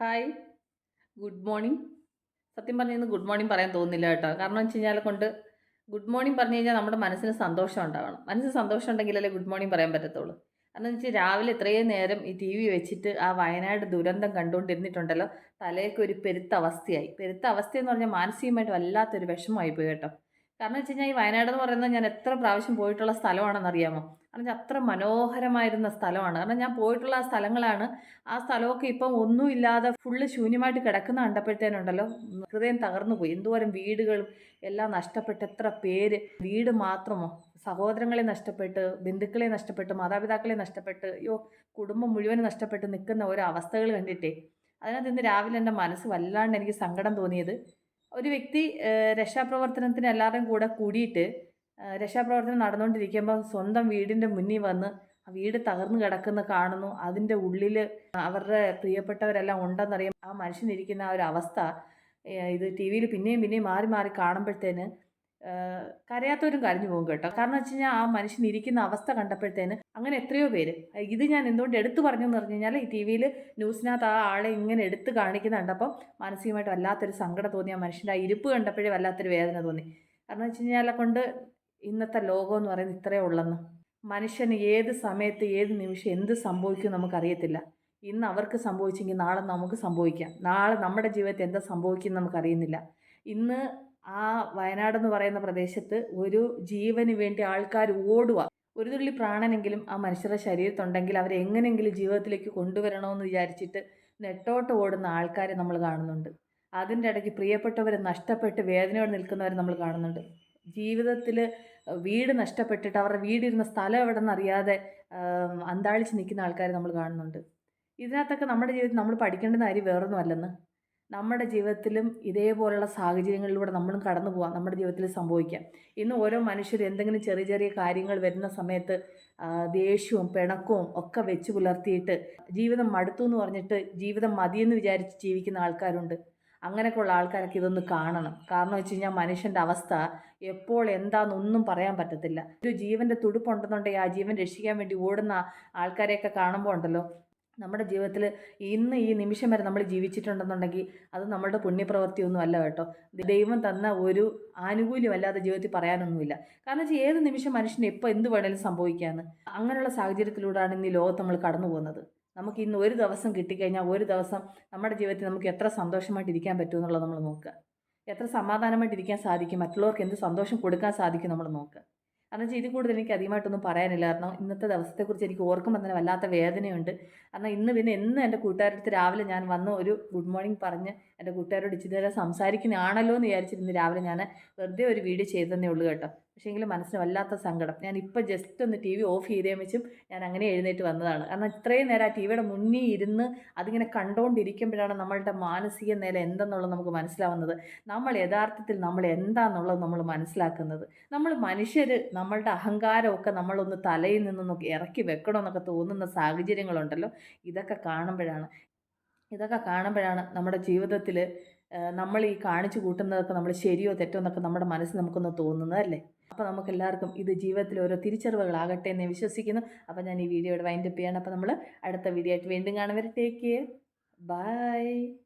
Hi good morning സത്യം പറഞ്ഞാൽ ഇന്ന് ഗുഡ് മോർണിംഗ് പറയാൻ തോന്നുന്നില്ല കേട്ടോ. കാരണം വെച്ച് കഴിഞ്ഞാൽ കൊണ്ട് ഗുഡ് മോർണിംഗ് പറഞ്ഞു കഴിഞ്ഞാൽ നമ്മുടെ മനസ്സിന് സന്തോഷം ഉണ്ടാവണം. മനസ്സിന് സന്തോഷം ഉണ്ടെങ്കിലല്ലേ ഗുഡ് മോർണിംഗ് പറയാൻ പറ്റത്തുള്ളൂ. കാരണം വെച്ചാൽ രാവിലെ ഇത്രയും നേരം ഈ ടി വി വെച്ചിട്ട് ആ വയനാട് ദുരന്തം കണ്ടുകൊണ്ടിരുന്നിട്ടുണ്ടല്ലോ. തലയൊക്കെ ഒരു പെരുത്ത അവസ്ഥയായി. പെരുത്ത അവസ്ഥയെന്ന് പറഞ്ഞാൽ മാനസികമായിട്ട് വല്ലാത്തൊരു വിഷമമായി പോയി കേട്ടോ. കാരണം വെച്ച് കഴിഞ്ഞാൽ ഈ വയനാട് എന്ന് പറയുന്നത് ഞാൻ എത്ര പ്രാവശ്യം പോയിട്ടുള്ള സ്ഥലമാണെന്ന് അറിയാമോ? കാരണം അത്ര മനോഹരമായിരുന്ന സ്ഥലമാണ്. കാരണം ഞാൻ പോയിട്ടുള്ള ആ സ്ഥലങ്ങളാണ്. ആ സ്ഥലമൊക്കെ ഇപ്പം ഒന്നുമില്ലാതെ ഫുള്ള് ശൂന്യമായിട്ട് കിടക്കുന്ന കണ്ടപ്പോഴത്തേനുണ്ടല്ലോ. ഹൃദയം തകർന്നു പോയി. എന്തോരം വീടുകളും എല്ലാം നഷ്ടപ്പെട്ട് എത്ര പേര്. വീട് മാത്രമോ? സഹോദരങ്ങളെ നഷ്ടപ്പെട്ട് ബന്ധുക്കളെ നഷ്ടപ്പെട്ട് മാതാപിതാക്കളെ നഷ്ടപ്പെട്ട് അയ്യോ കുടുംബം മുഴുവൻ നഷ്ടപ്പെട്ട് നിൽക്കുന്ന ഓരോ അവസ്ഥകൾ കണ്ടിട്ടേ. അതിനകത്ത് ഇന്ന് രാവിലെ എന്റെ മനസ്സ് വല്ലാണ്ട് എനിക്ക് സങ്കടം തോന്നിയത്. ഒരു വ്യക്തി രക്ഷാപ്രവർത്തനത്തിന് എല്ലാവരും കൂടെ കൂടിയിട്ട് രക്ഷാപ്രവർത്തനം നടന്നുകൊണ്ടിരിക്കുമ്പോൾ സ്വന്തം വീടിന്റെ മുന്നിൽ വന്ന് ആ വീട് തകർന്നു കിടക്കുന്ന കാണുന്നു. അതിന്റെ ഉള്ളിൽ അവരുടെ പ്രിയപ്പെട്ടവരെല്ലാം ഉണ്ടെന്നറിയാം. ആ മനുഷ്യനിരിക്കുന്ന ആ ഒരു അവസ്ഥ ഇത് ടി വിയിൽ പിന്നെയും പിന്നെയും മാറി മാറി കാണുമ്പോഴത്തേന് കരയാത്തവരും കരഞ്ഞു പോകും കേട്ടോ. കാരണം വെച്ച് കഴിഞ്ഞാൽ ആ മനുഷ്യൻ ഇരിക്കുന്ന അവസ്ഥ കണ്ടപ്പോഴത്തേന് അങ്ങനെ എത്രയോ പേര്. ഇത് ഞാൻ എന്തുകൊണ്ട് എടുത്തു പറഞ്ഞു എന്ന് പറഞ്ഞു കഴിഞ്ഞാൽ ഈ ടി വിയിൽ ന്യൂസിനകത്ത് ആ ആളെ ഇങ്ങനെ എടുത്ത് കാണിക്കുന്നുണ്ട് അപ്പം മാനസികമായിട്ട് വല്ലാത്തൊരു സങ്കടം തോന്നി. ആ മനുഷ്യന്റെ ആ ഇരിപ്പ് കണ്ടപ്പോഴേ വല്ലാത്തൊരു വേദന തോന്നി. കാരണം വെച്ച് കഴിഞ്ഞാൽ കൊണ്ട് ഇന്നത്തെ ലോകം എന്ന് പറയുന്നത് ഇത്രയേ ഉള്ളെന്ന്. മനുഷ്യന് ഏത് സമയത്ത് ഏത് നിമിഷം എന്ത് സംഭവിക്കും നമുക്കറിയത്തില്ല. ഇന്ന് അവർക്ക് സംഭവിച്ചെങ്കിൽ നാളെ നമുക്ക് സംഭവിക്കാം. നാളെ നമ്മുടെ ജീവിതത്തിൽ എന്താ സംഭവിക്കും നമുക്കറിയുന്നില്ല. ഇന്ന് ആ വയനാടെന്ന് പറയുന്ന പ്രദേശത്ത് ഒരു ജീവന് വേണ്ടി ആൾക്കാർ ഓടുക. ഒരു തുള്ളി പ്രാണനെങ്കിലും ആ മനുഷ്യരുടെ ശരീരത്തുണ്ടെങ്കിൽ അവരെ എങ്ങനെയെങ്കിലും ജീവിതത്തിലേക്ക് കൊണ്ടുവരണമെന്ന് വിചാരിച്ചിട്ട് നെട്ടോട്ട് ഓടുന്ന ആൾക്കാരെ നമ്മൾ കാണുന്നുണ്ട്. അതിന്റെ ഇടയ്ക്ക് പ്രിയപ്പെട്ടവരെ നഷ്ടപ്പെട്ട് വേദനയോടെ നിൽക്കുന്നവരെ നമ്മൾ കാണുന്നുണ്ട്. ജീവിതത്തിൽ വീട് നഷ്ടപ്പെട്ടിട്ട് അവരുടെ വീടിരുന്ന സ്ഥലം എവിടെന്ന് അറിയാതെ അന്താളിച്ച് നിൽക്കുന്ന ആൾക്കാരെ നമ്മൾ കാണുന്നുണ്ട്. ഇതിനകത്തൊക്കെ നമ്മുടെ ജീവിതത്തിൽ നമ്മൾ പഠിക്കേണ്ട കാര്യം വേറൊന്നും അല്ലെന്ന്. നമ്മുടെ ജീവിതത്തിലും ഇതേപോലുള്ള സാഹചര്യങ്ങളിലൂടെ നമ്മളും കടന്നു പോകാം നമ്മുടെ ജീവിതത്തിൽ സംഭവിക്കാം. ഇന്ന് ഓരോ മനുഷ്യർ എന്തെങ്കിലും ചെറിയ ചെറിയ കാര്യങ്ങൾ വരുന്ന സമയത്ത് ദേഷ്യവും പിണക്കവും ഒക്കെ വെച്ച് പുലർത്തിയിട്ട് ജീവിതം മടുത്തു എന്ന് പറഞ്ഞിട്ട് ജീവിതം മതിയെന്ന് വിചാരിച്ച് ജീവിക്കുന്ന ആൾക്കാരുണ്ട്. അങ്ങനെയൊക്കെയുള്ള ആൾക്കാരൊക്കെ ഇതൊന്ന് കാണണം. കാരണം വെച്ച് കഴിഞ്ഞാൽ മനുഷ്യന്റെ അവസ്ഥ എപ്പോൾ എന്താണെന്നൊന്നും പറയാൻ പറ്റത്തില്ല. ഒരു ജീവന്റെ തുടുപ്പുണ്ടെന്നുണ്ടെങ്കിൽ ആ ജീവൻ രക്ഷിക്കാൻ വേണ്ടി ഓടുന്ന ആൾക്കാരെയൊക്കെ കാണുമ്പോൾ ഉണ്ടല്ലോ. നമ്മുടെ ജീവിതത്തിൽ ഇന്ന് ഈ നിമിഷം വരെ നമ്മൾ ജീവിച്ചിട്ടുണ്ടെന്നുണ്ടെങ്കിൽ അത് നമ്മളുടെ പുണ്യപ്രവൃത്തിയൊന്നും അല്ല കേട്ടോ. ദൈവം തന്ന ഒരു ആനുകൂല്യമല്ലാതെ ജീവിതത്തിൽ പറയാനൊന്നുമില്ല. കാരണം വെച്ചാൽ ഏത് നിമിഷം മനുഷ്യന് എപ്പോൾ എന്ത് വേണേലും സംഭവിക്കാമെന്ന് അങ്ങനെയുള്ള സാഹചര്യത്തിലൂടെയാണ് ഇന്ന് ഈ ലോകത്ത് നമ്മൾ കടന്നു പോകുന്നത് നമുക്ക് ഇന്ന് ഒരു ദിവസം കിട്ടിക്കഴിഞ്ഞാൽ ഒരു ദിവസം നമ്മുടെ ജീവിതത്തിൽ നമുക്ക് എത്ര സന്തോഷമായിട്ട് ഇരിക്കാൻ പറ്റും എന്നുള്ളത് നമ്മൾ നോക്കുക. എത്ര സമാധാനമായിട്ട് ഇരിക്കാൻ സാധിക്കും മറ്റുള്ളവർക്ക് എന്ത് സന്തോഷം കൊടുക്കാൻ സാധിക്കും നമ്മൾ നോക്കുക. കാരണം ഇതിൽ കൂടുതൽ എനിക്ക് അധികമായിട്ടൊന്നും പറയാനില്ല. കാരണം ഇന്നത്തെ ദിവസത്തെക്കുറിച്ച് എനിക്ക് ഓർക്കുമ്പോൾ തന്നെ വല്ലാത്ത വേദനയുണ്ട്. കാരണം ഇന്ന് പിന്നെ എന്ന് എന്റെ കൂട്ടുകാരടുത്ത് രാവിലെ ഞാൻ വന്ന് ഒരു ഗുഡ് മോർണിംഗ് പറഞ്ഞ് എന്റെ കൂട്ടുകാരോട് ഇച്ചിരി നേരം സംസാരിക്കുന്നതാണല്ലോ എന്ന് വിചാരിച്ചിരുന്നു രാവിലെ ഞാൻ വെറുതെ ഒരു വീഡിയോ ചെയ്തതന്നേ ഉള്ളൂ കേട്ടോ. പക്ഷേ എങ്കിലും മനസ്സിന് വല്ലാത്ത സങ്കടം. ഞാൻ ഇപ്പോൾ ജസ്റ്റ് ഒന്ന് ടി വി ഓഫ് ചെയ്തേ വെച്ചും ഞാൻ അങ്ങനെ എഴുന്നേറ്റ് വന്നതാണ്. കാരണം ഇത്രയും നേരം ആ ടി വിയുടെ മുന്നിൽ ഇരുന്ന് അതിങ്ങനെ കണ്ടുകൊണ്ടിരിക്കുമ്പോഴാണ് നമ്മളുടെ മാനസിക നില എന്തെന്നുള്ളത് നമുക്ക് മനസ്സിലാവുന്നത്. നമ്മൾ യഥാർത്ഥത്തിൽ നമ്മൾ എന്താണെന്നുള്ളത് നമ്മൾ മനസ്സിലാക്കുന്നത്. നമ്മൾ മനുഷ്യർ നമ്മളുടെ അഹങ്കാരമൊക്കെ നമ്മളൊന്ന് തലയിൽ നിന്നൊന്ന് ഇറക്കി വെക്കണമെന്നൊക്കെ തോന്നുന്ന സാഹചര്യങ്ങളുണ്ടല്ലോ. ഇതൊക്കെ കാണുമ്പോഴാണ്. ഇതൊക്കെ കാണുമ്പോഴാണ് നമ്മുടെ ജീവിതത്തിൽ നമ്മൾ ഈ കാണിച്ചു കൂട്ടുന്നതൊക്കെ നമ്മൾ ശരിയോ തെറ്റോ എന്നൊക്കെ നമ്മുടെ മനസ്സിൽ നമുക്കൊന്ന് തോന്നുന്നത് അല്ലേ? അപ്പോൾ നമുക്ക് എല്ലാവർക്കും ഇത് ജീവിതത്തിൽ ഓരോ തിരിച്ചറിവുകളാകട്ടെ എന്ന് വിശ്വസിക്കുന്നു. അപ്പോൾ ഞാൻ ഈ വീഡിയോയുടെ വൈൻഡപ്പ് ചെയ്യാണ്. അപ്പോൾ നമ്മൾ അടുത്ത വീഡിയോ ആയിട്ട് വീണ്ടും കാണുന്നവരെ ടേക്ക് കെയർ. ബൈ.